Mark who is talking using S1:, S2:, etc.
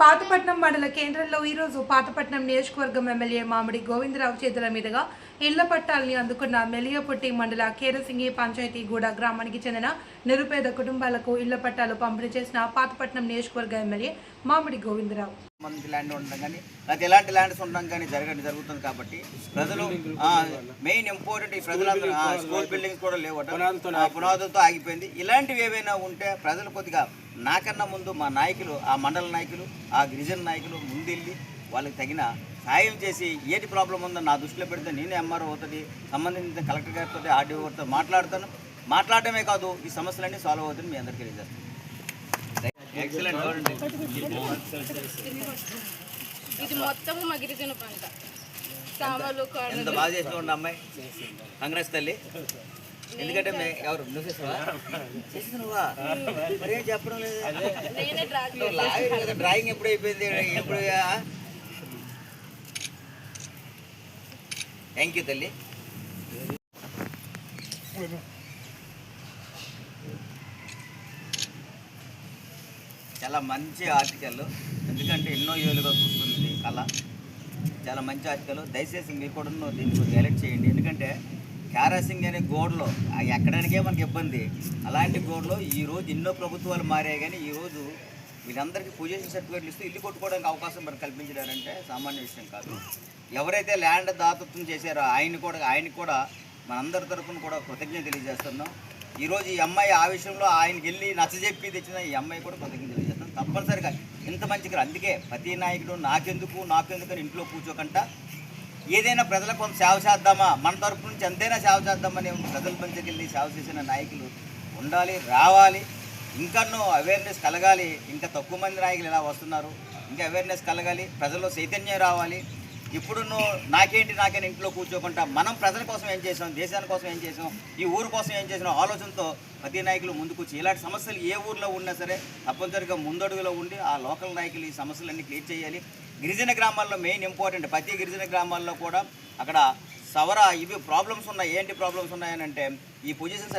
S1: పాతపట్నం మండల కేంద్రంలో ఈరోజు పాతపట్నం నియోజకవర్గం ఎమ్మెల్యే మామిడి గోవిందరావు చేతుల మీదుగా ఇళ్ళ పట్టాల్ని అందుకున్న మెలియపుట్టి మండల కేరసింగి పంచాయతీగూడ గ్రామానికి చెందిన నిరుపేద కుటుంబాలకు ఇళ్ళ పట్టాలు పంపిణీ చేసిన పాతపట్నం నియోజకవర్గ ఎమ్మెల్యే మామిడి గోవిందరావు.
S2: మంది ల్యాండ్ ఉండడం కానీ లేకపోతే ఎలాంటి ల్యాండ్స్ ఉండడం కానీ జరగడం జరుగుతుంది కాబట్టి ప్రజలు మెయిన్ ఇంపార్టెంట్ ఈ ప్రజలందరూ స్కూల్ బిల్డింగ్స్ కూడా లేవట పునాదులతో ఆగిపోయింది. ఇలాంటివి ఏవైనా ఉంటే ప్రజలు కొద్దిగా నాకన్నా ముందు మా నాయకులు ఆ మండల నాయకులు ఆ గిరిజన నాయకులు ముందెళ్ళి వాళ్ళకి తగిన సాయం చేసి ఏటి ప్రాబ్లం ఉందో నా దృష్టిలో పెడితే నేను ఎంఆర్ఓ అవుతుంది సంబంధించిన కలెక్టర్ గారితో ఆర్డీఓ గారితో మాట్లాడతాను. మాట్లాడటమే కాదు ఈ సమస్యలన్నీ సాల్వ్ అవుతుంది మీ అందరికీ తెలియజేస్తాను ఎక్సలెంట్
S3: ఇది మొత్తం మా గిరిజన పంట. సామలు
S2: ఎంత బాగా చేసిన అమ్మాయి? కాంగ్రెస్ తల్లి. ఎందుకంటే ఎవరు? నువ్వు చేసావా చేసింది నువ్వా మరేం చెప్పడం లేదు. డ్రాయింగ్ ఎప్పుడు అయిపోయింది? ఎప్పుడు థ్యాంక్ యూ తల్లి. చాలా మంచి ఆర్టికల్. ఎందుకంటే ఎన్నో ఏళ్ళుగా చూస్తుంది కళ. చాలా మంచి ఆర్టికల్. దయచేసి మీరు కూడా దీన్ని కొద్దిగా ఎలెక్ట్ చేయండి. ఎందుకంటే క్యారాసింగ్ అనే గోడలో ఎక్కడానికే మనకి ఇబ్బంది. అలాంటి గోడలో ఈ రోజు ఎన్నో ప్రభుత్వాలు మారాయి కానీ ఈ రోజు వీళ్ళందరికీ పొజిషన్ సర్టిఫికేట్లు ఇస్తూ ఇల్లు కొట్టుకోవడానికి అవకాశం మరి కల్పించడారంటే సామాన్య విషయం కాదు. ఎవరైతే ల్యాండ్ దాతత్వం చేశారో ఆయన కూడా ఆయన కూడా మనందరి తరఫున కూడా కృతజ్ఞత తెలియజేస్తున్నాం. ఈరోజు ఈ అమ్మాయి ఆ విషయంలో ఆయనకి వెళ్ళి నచ్చజెప్పి తెచ్చిన ఈ అమ్మాయి కూడా కృతజ్ఞత తెలియజేస్తాం తప్పనిసరిగా ఇంత మంచిగా అందుకే ప్రతి నాయకుడు నాకెందుకు నాకెందుకు అని ఇంట్లో కూర్చోకుండా ఏదైనా ప్రజలకు కొంత సేవ చేద్దామా? మన తరపు నుంచి ఎంతైనా సేవ చేద్దామని ప్రజల మధ్యకి వెళ్ళి సేవ చేసిన నాయకులు ఉండాలి రావాలి. ఇంకనూ అవేర్నెస్ కలగాలి. ఇంకా తక్కువ మంది నాయకులు ఇలా వస్తున్నారు? ఇంకా అవేర్నెస్ కలగాలి. ప్రజల్లో చైతన్యం రావాలి. ఇప్పుడు నువ్వు నాకేంటి నాకేంటి ఇంట్లో కూర్చోకుండా మనం ప్రజల కోసం ఏం చేసాం? దేశాని కోసం ఏం చేసాం? ఈ ఊరు కోసం ఏం చేసాం? ఆలోచనతో ప్రతి నాయకులు ముందుకు వచ్చి ఇలాంటి సమస్యలు ఏ ఊర్లో ఉన్నా సరే తప్పనిసరిగా ముందడుగులో ఉండి ఆ లోకల్ నాయకులు ఈ సమస్యలన్నీ క్లియర్ చేయాలి. గిరిజన గ్రామాల్లో మెయిన్ ఇంపార్టెంట్ ప్రతి గిరిజన గ్రామాల్లో కూడా అక్కడ సవర ఇవి ప్రాబ్లమ్స్ ఉన్నాయి. ఏంటి ప్రాబ్లమ్స్ ఉన్నాయని అంటే ఈ పొజిషన్